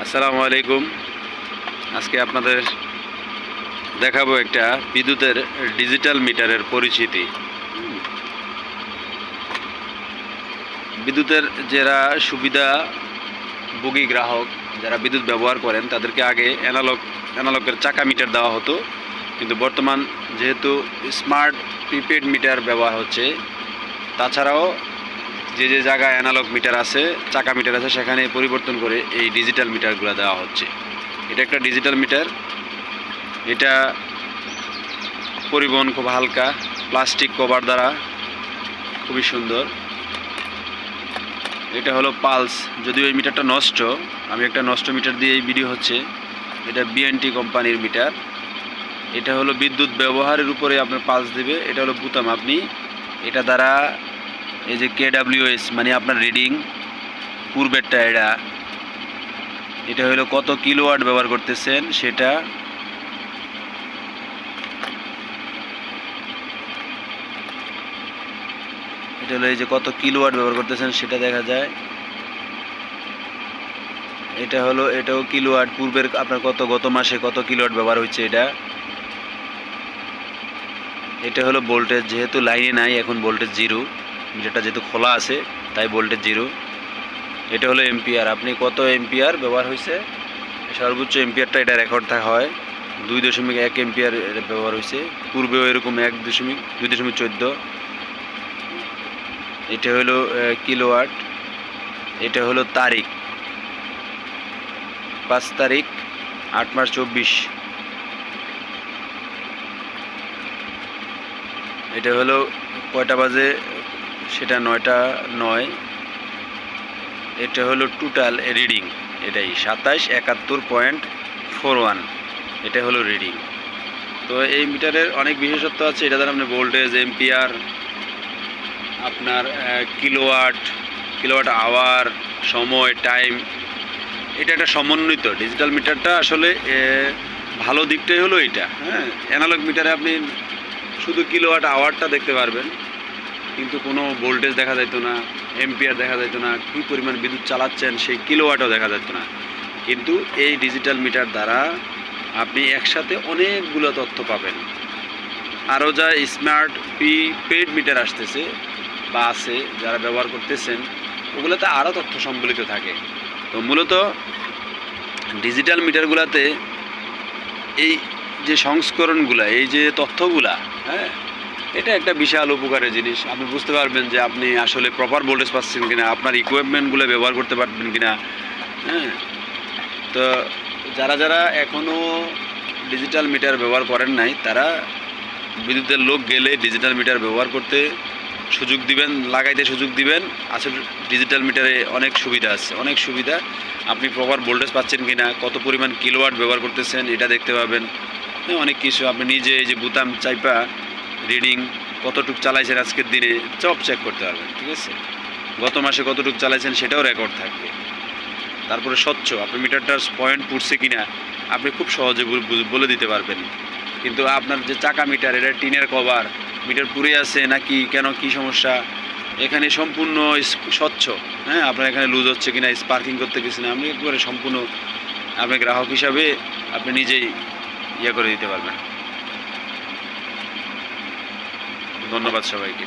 আসসালামু আলাইকুম। আজকে আপনাদের দেখাবো একটা বিদ্যুতের ডিজিটাল মিটারের পরিচিতি। বিদ্যুতের যারা সুবিধা ভোগী গ্রাহক, যারা বিদ্যুৎ ব্যবহার করেন, তাদেরকে আগে অ্যানালগ অ্যানালগের চাকা মিটার দেওয়া হতো। কিন্তু বর্তমান যেহেতু স্মার্ট প্রিপেড মিটার ব্যবহার হচ্ছে, তাছাড়াও যে যে জায়গায় অ্যানালগ মিটার আছে, চাকা মিটার আছে সেখানে পরিবর্তন করে এই ডিজিটাল মিটারগুলো দেওয়া হচ্ছে। এটা একটা ডিজিটাল মিটার এটা পরিবহন খুব হালকা প্লাস্টিক কভার দ্বারা খুবই সুন্দর। এটা হলো পালস যদিও এই মিটারটা নষ্ট, আমি একটা নষ্ট মিটার দিয়ে এই ভিডিও হচ্ছে। এটা বিএনটি কোম্পানির মিটার এটা হলো বিদ্যুৎ ব্যবহারের উপরে আপনার পালস দেবে। এটা হলো বুতাম। আপনি এটা দ্বারা এই যে কেডাব্লিউএস মানে আপনার রিডিং পূর্বেরটা এটা। এটা হলো কত কিলোওয়াট ব্যবহার করতেছেন সেটা। এটা হলো এই যে কত কিলোওয়াট ব্যবহার করতেছেন সেটা দেখা যায়। এটা হলো, এটাও কিলোওয়াট, পূর্বের আপনার কত, গত মাসে কত কিলোওয়াট ব্যবহার হচ্ছে এটা। এটা হলো ভোল্টেজ, যেহেতু লাইনে নাই, এখন ভোল্টেজ জিরো। যেটা যেহেতু খোলা আছে, তাই ভোল্টেজ জিরো। এটা হলো এম্পিয়ার আপনি কত এম্পিয়ার ব্যবহার হয়েছে? সর্বোচ্চ এম্পিয়ারটা এটা রেকর্ড থাকা হয়। দুই দশমিক এক এম্পিয়ার ব্যবহার হয়েছে। পূর্বেও এরকম এক দশমিক, দুই দশমিক চোদ্দ। এটা হলো কিলোওয়াট এটা হলো তারিখ। পাঁচ তারিখ, আট মাস চব্বিশ। এটা হলো কয়টা বাজে? সেটা নয়টা নয়। এটা হলো টোটাল রিডিং এটাই সাতাশ, একাত্তর পয়েন্ট ফোর ওয়ান এটা হলো রিডিং তো এই মিটারের অনেক বিশেষত্ব আছে। এটা দ্বারা আপনি ভোল্টেজ এম্পিয়ার আপনার কিলোওয়াট কিলোওয়াট আওয়ার সময় টাইম এটা একটা সমন্বিত। ডিজিটাল মিটারটা আসলে ভালো দিকটাই হলো এটা। হ্যাঁ অ্যানালগ মিটারে আপনি শুধু কিলোওয়াট আওয়ারটা দেখতে পারবেন। কিন্তু কোনো ভোল্টেজ দেখা যেত না এম্পিয়ার দেখা যেত না, কী পরিমাণ বিদ্যুৎ চালাচ্ছেন, সেই কিলোওয়াটও দেখা যেত না। কিন্তু এই ডিজিটাল মিটার দ্বারা আপনি একসাথে অনেকগুলো তথ্য পাবেন। আরও যা স্মার্ট প্রিপেড মিটার আসতেছে বা আছে, যারা ব্যবহার করতেছেন, ওগুলোতে আরও তথ্য সম্বলিত থাকে। তো মূলত ডিজিটাল মিটারগুলোতে এই যে সংস্করণগুলা, এই যে তথ্যগুলা হ্যাঁ এটা একটা বিশাল উপকারের জিনিস। আপনি বুঝতে পারবেন যে আপনি আসলে প্রপার ভোল্টেজ পাচ্ছেন কিনা আপনার ইকুইপমেন্টগুলো ব্যবহার করতে পারবেন কিনা। হ্যাঁ? তো যারা যারা এখনও ডিজিটাল মিটার ব্যবহার করেন নাই তারা বিদ্যুতের লোক গেলে ডিজিটাল মিটার ব্যবহার করতে সুযোগ দিবেন লাগাইতে সুযোগ দিবেন। আসলে ডিজিটাল মিটারে অনেক সুবিধা আছে। অনেক সুবিধা। আপনি প্রপার ভোল্টেজ পাচ্ছেন কিনা কত পরিমাণ কিলোওয়াট ব্যবহার করতেছেন এটা দেখতে পাবেন। হ্যাঁ, অনেক কিছু। আপনি নিজে এই যে বুতাম চাইপা রিডিং কতটুক চালাইছেন আজকের দিনে, সব চেক করতে পারবেন, ঠিক আছে? গত মাসে কতটুক চালাইছেন সেটাও রেকর্ড থাকবে। তারপরে স্বচ্ছ, আপনি মিটারটার পয়েন্ট পুড়ছে কিনা, আপনি খুব সহজে বল- দিতে পারবেন। কিন্তু আপনার যে চাকা মিটার, এটা টিনের কভার মিটার পুড়ে আছে নাকি, কেন, কি সমস্যা? এখানে সম্পূর্ণ স্বচ্ছ হ্যাঁ? আপনার এখানে লুজ হচ্ছে কিনা স্পার্কিং করতে গেছেন আপনি একবারে সম্পূর্ণ, আপনি গ্রাহক হিসাবে আপনি নিজেই ইয়ে করে দিতে পারবেন। ধন্যবাদ সবাইকে।